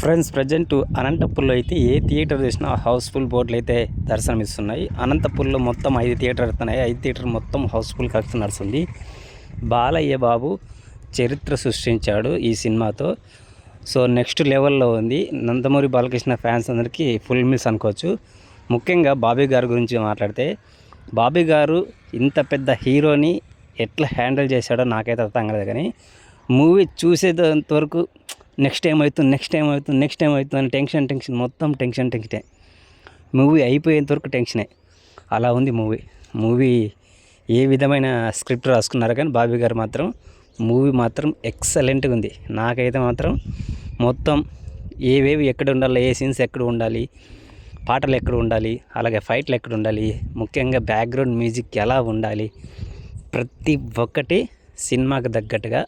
Friends present అనంతపూర్లో అయితే ఏ theatre చూసినా హౌస్ఫుల్ బోర్డులు అయితే దర్శనమిస్తున్నాయి. అనంతపూర్లో మొత్తం ఐదు థియేటర్ అవుతున్నాయి ఐదు థియేటర్ మొత్తం హౌస్ఫుల్ కలెక్షన్ నడుస్తుంది. బాలయ్య బాబు చరిత్ర సృష్టించాడు ఈ సినిమాతో. సో నెక్స్ట్ లెవెల్లో ఉంది. నందమూరి బాలకృష్ణ ఫ్యాన్స్ అందరికీ ఫుల్ మిస్ అనుకోవచ్చు. ముఖ్యంగా బాబీ గారి గురించి మాట్లాడితే బాబీ గారు ఇంత పెద్ద హీరోని ఎట్లా హ్యాండిల్ చేశాడో నాకైతే అర్థం కాలేదు కానీ మూవీ చూసేంత వరకు నెక్స్ట్ టైం అవుతుంది నెక్స్ట్ టైం అవుతుంది నెక్స్ట్ టైం అవుతుంది అని టెన్షన్ టెన్షన్. మొత్తం టెన్షన్ టెన్షనే. మూవీ అయిపోయేంత వరకు టెన్షనే. అలా ఉంది మూవీ. మూవీ ఏ విధమైన స్క్రిప్ట్ రాసుకున్నారు కానీ బాబీ గారు మాత్రం మూవీ మాత్రం ఎక్సలెంట్గా ఉంది. నాకైతే మాత్రం మొత్తం ఏవేవి ఎక్కడ ఉండాలి ఏ సీన్స్ ఎక్కడ ఉండాలి పాటలు ఎక్కడ ఉండాలి అలాగే ఫైట్లు ఎక్కడ ఉండాలి ముఖ్యంగా బ్యాక్గ్రౌండ్ మ్యూజిక్ ఎలా ఉండాలి ప్రతి ఒక్కటి సినిమాకు తగ్గట్టుగా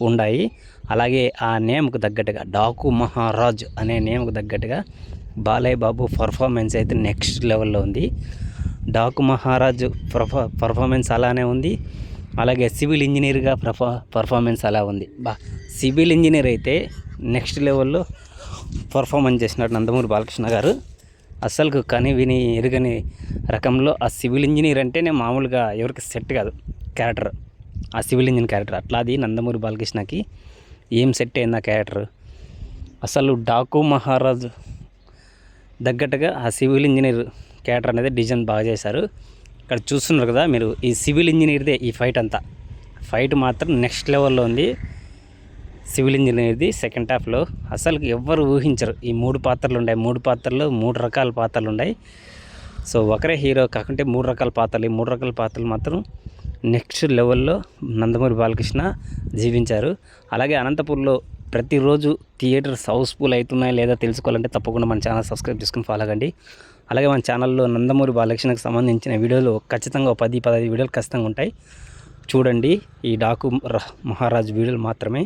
ఉన్నాయి అలాగే ఆ నేమ్కు తగ్గట్టుగా డాకు మహారాజ్ అనే నేమ్కు తగ్గట్టుగా బాలయ్య బాబు పర్ఫార్మెన్స్ అయితే నెక్స్ట్ లెవెల్లో ఉంది. డాకు మహారాజ్ పర్ఫా పర్ఫార్మెన్స్ అలానే ఉంది. అలాగే సివిల్ ఇంజనీర్గా పర్ఫా పర్ఫార్మెన్స్ అలా ఉంది. బా సివిల్ ఇంజనీర్ అయితే నెక్స్ట్ లెవెల్లో పర్ఫార్మెన్స్ చేసినాడు నందమూరి బాలకృష్ణ గారు. అసలు కని విని ఎరుగని రకంలో ఆ సివిల్ ఇంజనీర్ అంటేనే మామూలుగా ఎవరికి సెట్ కాదు క్యారెక్టర్ ఆ సివిల్ ఇంజనీర్ క్యారెక్టర్. అట్లా అది నందమూరి బాలకృష్ణకి ఏం సెట్ అయింది ఆ క్యారెక్టర్? అసలు డాకు మహారాజ్ తగ్గట్టుగా ఆ సివిల్ ఇంజనీర్ క్యారెక్టర్ అనేది డిజైన్ బాగా చేశారు. ఇక్కడ చూస్తున్నారు కదా మీరు ఈ సివిల్ ఇంజనీర్దే ఈ ఫైట్ అంతా. ఫైట్ మాత్రం నెక్స్ట్ లెవెల్లో ఉంది. సివిల్ ఇంజనీర్ది సెకండ్ హాఫ్లో అసలు ఎవ్వరు ఊహించరు. ఈ మూడు పాత్రలు ఉన్నాయి. మూడు పాత్రలు మూడు రకాల పాత్రలు ఉన్నాయి. సో ఒకరే హీరో కాకుంటే మూడు రకాల పాత్రలు. ఈ మూడు రకాల పాత్రలు మాత్రం నెక్స్ట్ లెవెల్లో నందమూరి బాలకృష్ణ జీవించారు. అలాగే అనంతపూర్లో ప్రతిరోజు థియేటర్స్ హౌస్ఫుల్ అవుతున్నాయా లేదా తెలుసుకోవాలంటే తప్పకుండా మన ఛానల్ సబ్స్క్రైబ్ చేసుకుని ఫాలో అవ్వండి అలాగే మన ఛానల్లో నందమూరి బాలకృష్ణకు సంబంధించిన వీడియోలు ఖచ్చితంగా ఒక పది పదహైదు వీడియోలు ఖచ్చితంగా ఉంటాయి. చూడండి ఈ డాకు మహారాజు మహారాజ్ వీడియోలు మాత్రమే.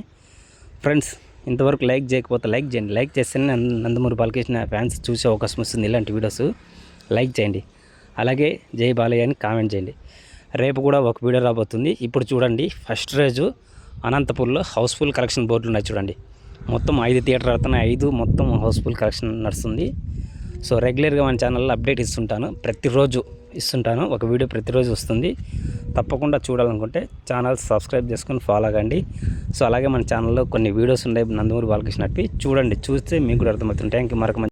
ఫ్రెండ్స్ ఇంతవరకు లైక్ చేయకపోతే లైక్ చేయండి. లైక్ చేస్తేనే నందమూరి బాలకృష్ణ ఫ్యాన్స్ చూసే అవకాశం వస్తుంది ఇలాంటి వీడియోస్. లైక్ చేయండి. అలాగే జై బాలయ్య అని కామెంట్ చేయండి. రేపు కూడా ఒక వీడియో రాబోతుంది. ఇప్పుడు చూడండి ఫస్ట్ రోజు అనంతపూర్లో హౌస్ఫుల్ కలెక్షన్ బోర్డులు ఉన్నాయి చూడండి. మొత్తం ఐదు థియేటర్ అవుతున్నాయి ఐదు మొత్తం హౌస్ఫుల్ కలెక్షన్ నడుస్తుంది. సో రెగ్యులర్గా మన ఛానల్లో అప్డేట్ ఇస్తుంటాను. ప్రతిరోజు ఇస్తుంటాను. ఒక వీడియో ప్రతిరోజు వస్తుంది. తప్పకుండా చూడాలనుకుంటే ఛానల్ సబ్స్క్రైబ్ చేసుకొని ఫాలో అవ్వండి సో అలాగే మన ఛానల్లో కొన్ని వీడియోస్ ఉన్నాయి. నందమూరి బాలకృష్ణ చూడండి చూస్తే మీకు కూడా అర్థమవుతుంది. థ్యాంక్ యూ మరొక